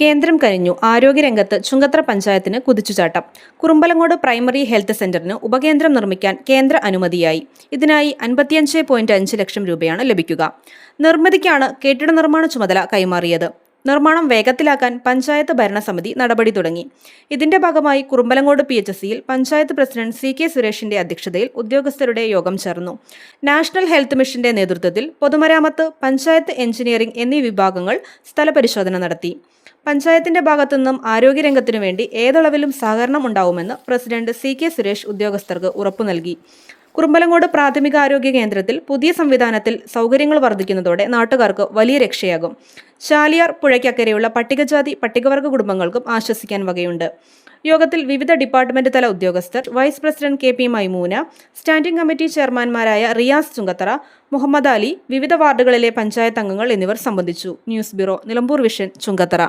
കേന്ദ്രം കനിഞ്ഞു ആരോഗ്യരംഗത്ത് ചുങ്കത്ര പഞ്ചായത്തിന് കുതിച്ചുചാട്ടം. കുറുമ്പലങ്ങോട് പ്രൈമറി ഹെൽത്ത് സെന്ററിന് ഉപകേന്ദ്രം നിർമ്മിക്കാൻ കേന്ദ്ര അനുമതിയായി. ഇതിനായി അൻപത്തിയഞ്ച് ലക്ഷം രൂപയാണ് ലഭിക്കുക. നിർമ്മിതിക്കാണ് കെട്ടിട നിർമ്മാണ ചുമതല കൈമാറിയത്. നിർമ്മാണം വേഗത്തിലാക്കാൻ പഞ്ചായത്ത് ഭരണസമിതി നടപടി തുടങ്ങി. ഇതിന്റെ ഭാഗമായി കുറുമ്പലങ്ങോട് പി എച്ച് സിയിൽ പഞ്ചായത്ത് പ്രസിഡന്റ് സി കെ സുരേഷിന്റെ അധ്യക്ഷതയിൽ ഉദ്യോഗസ്ഥരുടെ യോഗം ചേർന്നു. നാഷണൽ ഹെൽത്ത് മിഷന്റെ നേതൃത്വത്തിൽ പൊതുമരാമത്ത് പഞ്ചായത്ത് എഞ്ചിനീയറിംഗ് എന്നീ വിഭാഗങ്ങൾ സ്ഥലപരിശോധന നടത്തി. പഞ്ചായത്തിന്റെ ഭാഗത്തുനിന്നും ആരോഗ്യരംഗത്തിനു വേണ്ടി ഏതളവിലും സഹകരണം ഉണ്ടാവുമെന്ന് പ്രസിഡന്റ് സി കെ സുരേഷ് ഉദ്യോഗസ്ഥർക്ക് ഉറപ്പു നൽകി. കുറുമ്പലങ്ങോട് പ്രാഥമിക ആരോഗ്യ കേന്ദ്രത്തിൽ പുതിയ സംവിധാനത്തിൽ സൗകര്യങ്ങൾ വർദ്ധിക്കുന്നതോടെ നാട്ടുകാർക്ക് വലിയ രക്ഷയാകും. ചാലിയാർ പുഴയ്ക്കക്കരെയുള്ള പട്ടികജാതി പട്ടികവർഗ കുടുംബങ്ങൾക്കും ആശ്വസിക്കാൻ വകയുണ്ട്. യോഗത്തിൽ വിവിധ ഡിപ്പാർട്ട്മെന്റ് തല ഉദ്യോഗസ്ഥർ vice president K P Maimoona standing committee ചെയർമാൻമാരായ Riyas Chungathara Muhammad Ali വിവിധ വാർഡുകളിലെ പഞ്ചായത്ത് അംഗങ്ങൾ എന്നിവർ സംബന്ധിച്ചു. News bureau Nilambur vision Chungathara.